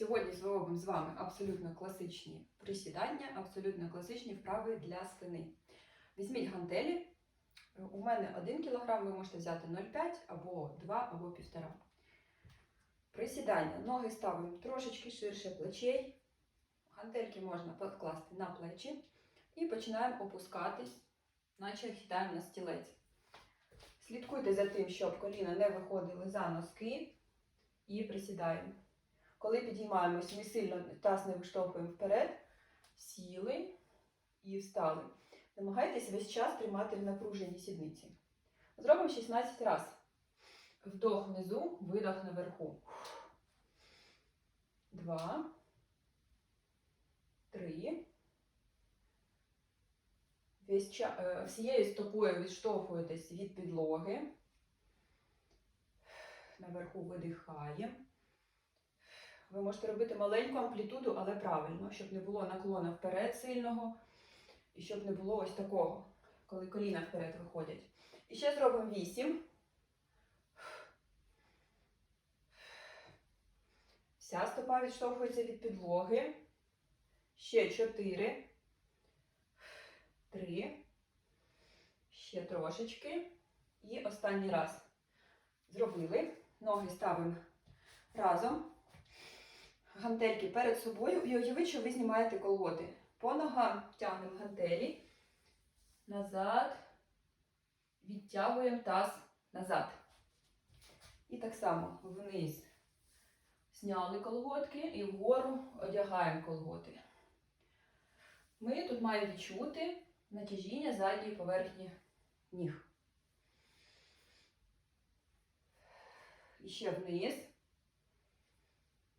Сьогодні зробимо з вами абсолютно класичні присідання, абсолютно класичні вправи для спини. Візьміть гантелі. У мене 1 кг, ви можете взяти 0,5 або 2 або 1,5. Присідання. Ноги ставимо трошечки ширше плечей. Гантельки можна підкласти на плечі. І починаємо опускатись, наче сідаємо на стілець. Слідкуйте за тим, щоб коліна не виходили за носки і присідаємо. Коли підіймаємось, ми сильно таз не виштовхуємо вперед, сіли і встали. Намагайтесь весь час тримати в напруженні сідниці. Зробимо 16 разів. Вдох внизу, видох наверху. Два. Три. Весь ча... е, Всією стопою відштовхуєтесь від підлоги. Наверху видихаємо. Ви можете робити маленьку амплітуду, але правильно, щоб не було наклону вперед сильного, і щоб не було ось такого, коли коліна вперед виходять. І ще зробимо 8. Вся стопа відштовхується від підлоги. Ще 4. 3. Ще трошечки. І останній раз. Зробили. Ноги ставимо разом гантельки перед собою і уявіть, що ви знімаєте колготи. По ногам тягнемо гантелі, назад, відтягуємо таз назад. І так само вниз зняли колготки і вгору одягаємо колготи. Ми тут маємо відчути натяжіння задньої поверхні ніг. І ще вниз.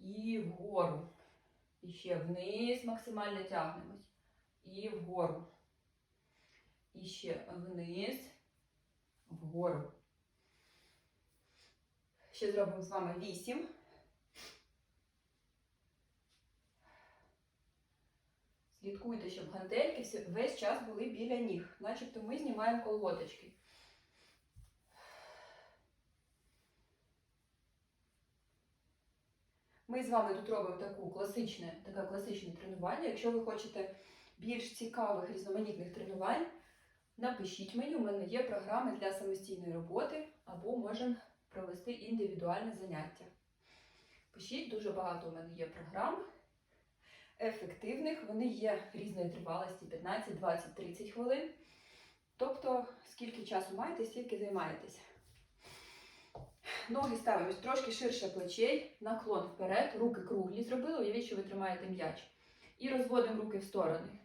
І вгору. І ще вниз максимально тягнемось. І вгору. І ще вниз, вгору. Ще зробимо з вами 8. Слідкуйте, щоб гантельки весь час були біля ніг. Начебто ми знімаємо колготочки. Ми з вами тут робимо таку класичне, таке класичне тренування. Якщо ви хочете більш цікавих різноманітних тренувань, напишіть мені, у мене є програми для самостійної роботи, або можемо провести індивідуальне заняття. Пишіть, дуже багато у мене є програм ефективних, вони є різної тривалості 15, 20, 30 хвилин. Тобто, скільки часу маєте, стільки займаєтесь. Ноги ставимо трошки ширше плечей, наклон вперед, руки круглі зробили, уявіть, що ви тримаєте м'яч. І розводимо руки в сторони.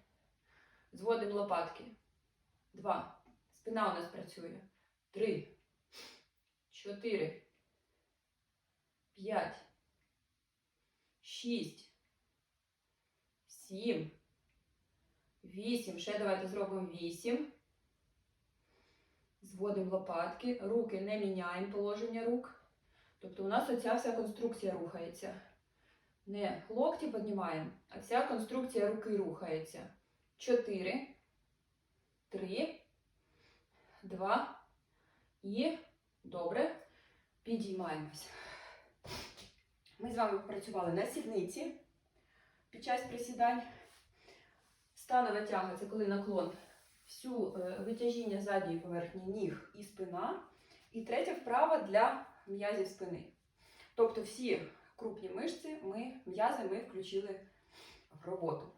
Зводимо лопатки. Два. Спина у нас працює. Три. Чотири. П'ять. Шість. Сім. Вісім. Ще давайте зробимо вісім. Зводимо лопатки, руки не міняємо положення рук. Тобто у нас оця вся конструкція рухається. Не локті піднімаємо, а вся конструкція руки рухається. Чотири, три, два і добре. Підіймаємось. Ми з вами працювали на сідниці під час присідань. Станова це коли наклон всю е, витяжіння задньої поверхні ніг і спина. І третя вправа для м'язів спини. Тобто всі крупні мишці, ми, м'язи ми включили в роботу.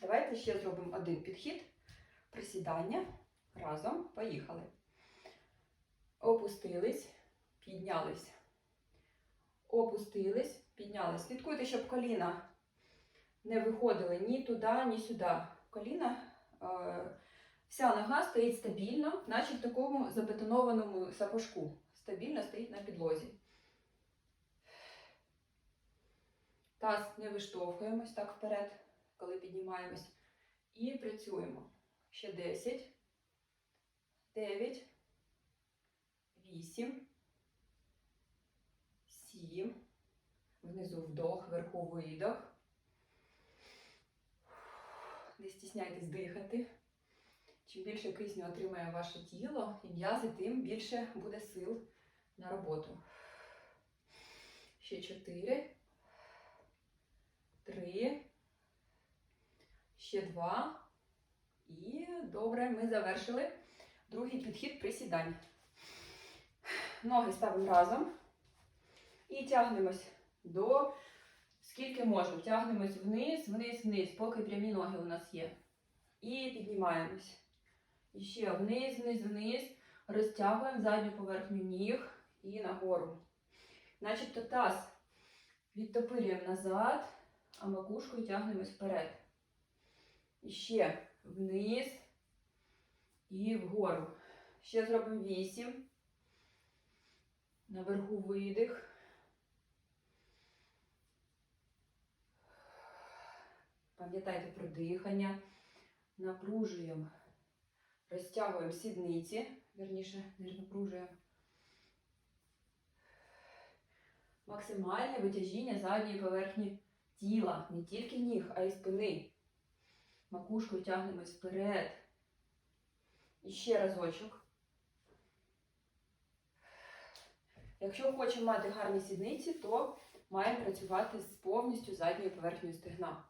Давайте ще зробимо один підхід. Присідання. Разом. Поїхали. Опустились, піднялись. Опустились, піднялись. Слідкуйте, щоб коліна не виходили ні туди, ні сюди. Коліна. Е, Вся нога стоїть стабільно, наче в такому забетонованому сапожку. Стабільно стоїть на підлозі. Таз не виштовхуємось так вперед, коли піднімаємось. І працюємо. Ще 10, 9, 8, 7. Внизу вдох, вверху видох. Не стісняйтесь дихати. Чим більше кисню отримає ваше тіло і м'язи, тим більше буде сил на роботу. Ще чотири. три, ще два. І добре, ми завершили другий підхід присідань. Ноги ставимо разом і тягнемось до скільки можемо. Тягнемось вниз, вниз, вниз, поки прямі ноги у нас є. І піднімаємось. І ще вниз, вниз, вниз. Розтягуємо задню поверхню ніг і нагору. Начебто таз відтопирюємо назад, а макушкою тягнемось вперед. І ще вниз і вгору. Ще зробимо вісім. Наверху видих. Пам'ятайте про дихання. Напружуємо, розтягуємо сідниці, верніше, не напружуємо. Максимальне витяжіння задньої поверхні тіла, не тільки ніг, а й спини. Макушкою тягнемось вперед. І ще разочок. Якщо хочемо мати гарні сідниці, то маємо працювати з повністю задньою поверхнею стегна.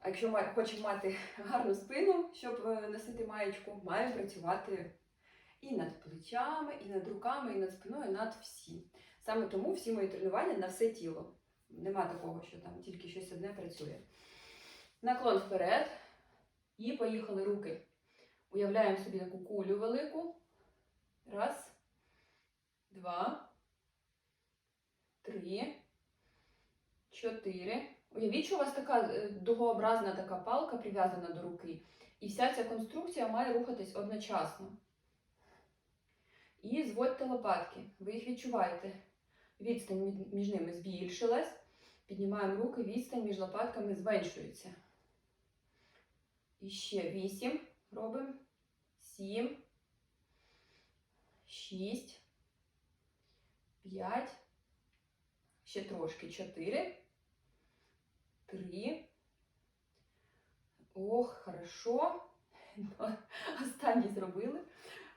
А якщо хочемо мати гарну спину, щоб е, носити маєчку, маємо працювати і над плечами, і над руками, і над спиною, і над всім. Саме тому всі мої тренування на все тіло. Нема такого, що там тільки щось одне працює. Наклон вперед. І поїхали руки. Уявляємо собі таку кулю велику. Раз, два, три, чотири. Уявіть, що у вас така е, дугообразна така палка прив'язана до руки. І вся ця конструкція має рухатись одночасно. І зводьте лопатки. Ви їх відчуваєте. Відстань між ними збільшилась. Піднімаємо руки, відстань між лопатками зменшується. І ще вісім робимо. Сім. Шість. П'ять. Ще трошки. Чотири. Три. Ох, хорошо. Останній зробили.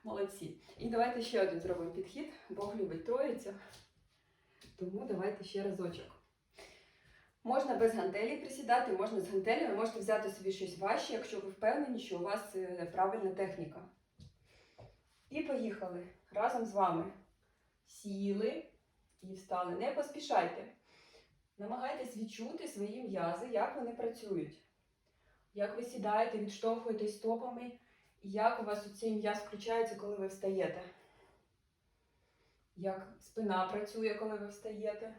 Молодці. І давайте ще один зробимо підхід. Бог любить троїцю. Тому давайте ще разочок. Можна без гантелі присідати, можна з гантелями, можете взяти собі щось важче, якщо ви впевнені, що у вас е, правильна техніка. І поїхали разом з вами. Сіли і встали. Не поспішайте. Намагайтесь відчути свої м'язи, як вони працюють. Як ви сідаєте, відштовхуєтесь стопами, і як у вас цей м'яз включається, коли ви встаєте. Як спина працює, коли ви встаєте.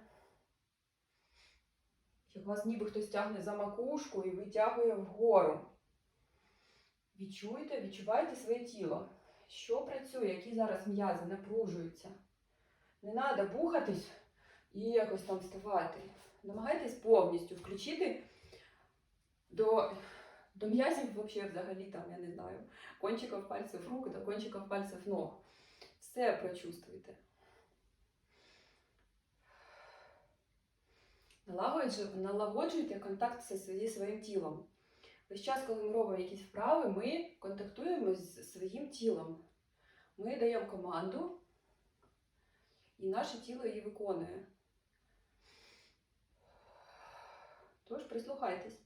Як вас ніби хтось тягне за макушку і витягує вгору. Відчуйте, відчувайте своє тіло. Що працює, які зараз м'язи напружуються. Не треба бухатись і якось там вставати. Намагайтесь повністю включити до, до м'язів вообще взагалі там, я не знаю, кончиків пальців рук до кончиків пальців ног. Все прочувствуйте. Налагоджуйте, контакт зі своїм тілом. Весь час, коли ми робимо якісь вправи, ми контактуємо з своїм тілом. Ми даємо команду, і наше тіло її виконує. Тож прислухайтесь,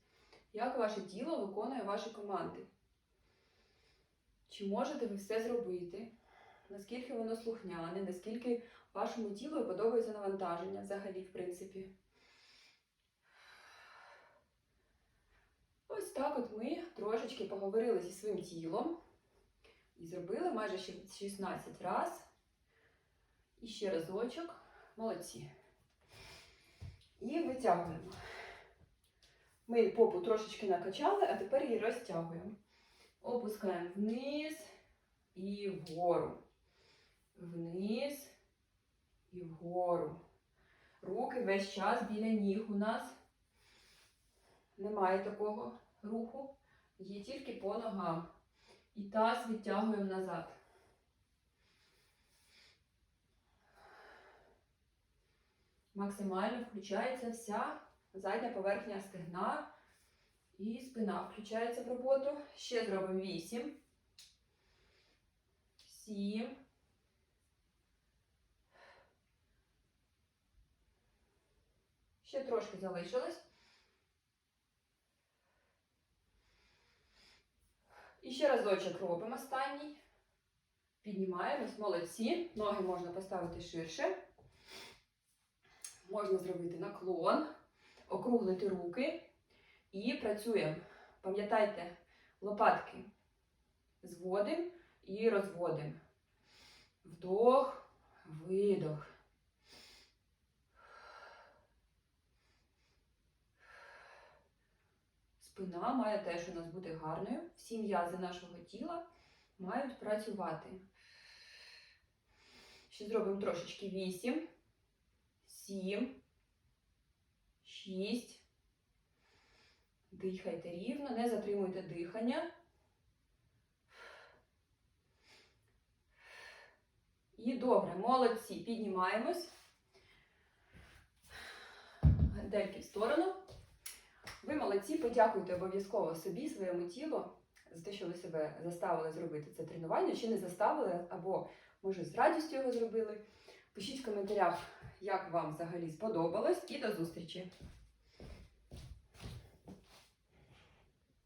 як ваше тіло виконує ваші команди. Чи можете ви все зробити? Наскільки воно слухняне, наскільки вашому тілу подобається навантаження взагалі, в принципі. Ось так от ми трошечки поговорили зі своїм тілом і зробили майже 16 раз. І ще разочок. Молодці. І витягуємо. Ми попу трошечки накачали, а тепер її розтягуємо. Опускаємо вниз і вгору. Вниз і вгору. Руки весь час біля ніг у нас. Немає такого руху. Є тільки по ногам. І таз відтягуємо назад. Максимально включається вся задня поверхня стегна і спина включається в роботу. Ще зробимо 8. 7. 6. Ще трошки залишилось. І ще разочок робимо останній. Піднімаємось, молодці. Ноги можна поставити ширше. Можна зробити наклон округлити руки і працюємо. Пам'ятайте, лопатки зводимо і розводимо. Вдох, видох. Спина має теж у нас бути гарною. Всі м'язи нашого тіла мають працювати. Ще зробимо трошечки 8, 7, 6. Дихайте рівно, не затримуйте дихання. І добре, молодці. Піднімаємось. Гантельки в сторону. Ви молодці, подякуйте обов'язково собі, своєму тілу за те, що ви себе заставили зробити це тренування, чи не заставили, або, може, з радістю його зробили. Пишіть в коментарях, як вам взагалі сподобалось, і до зустрічі!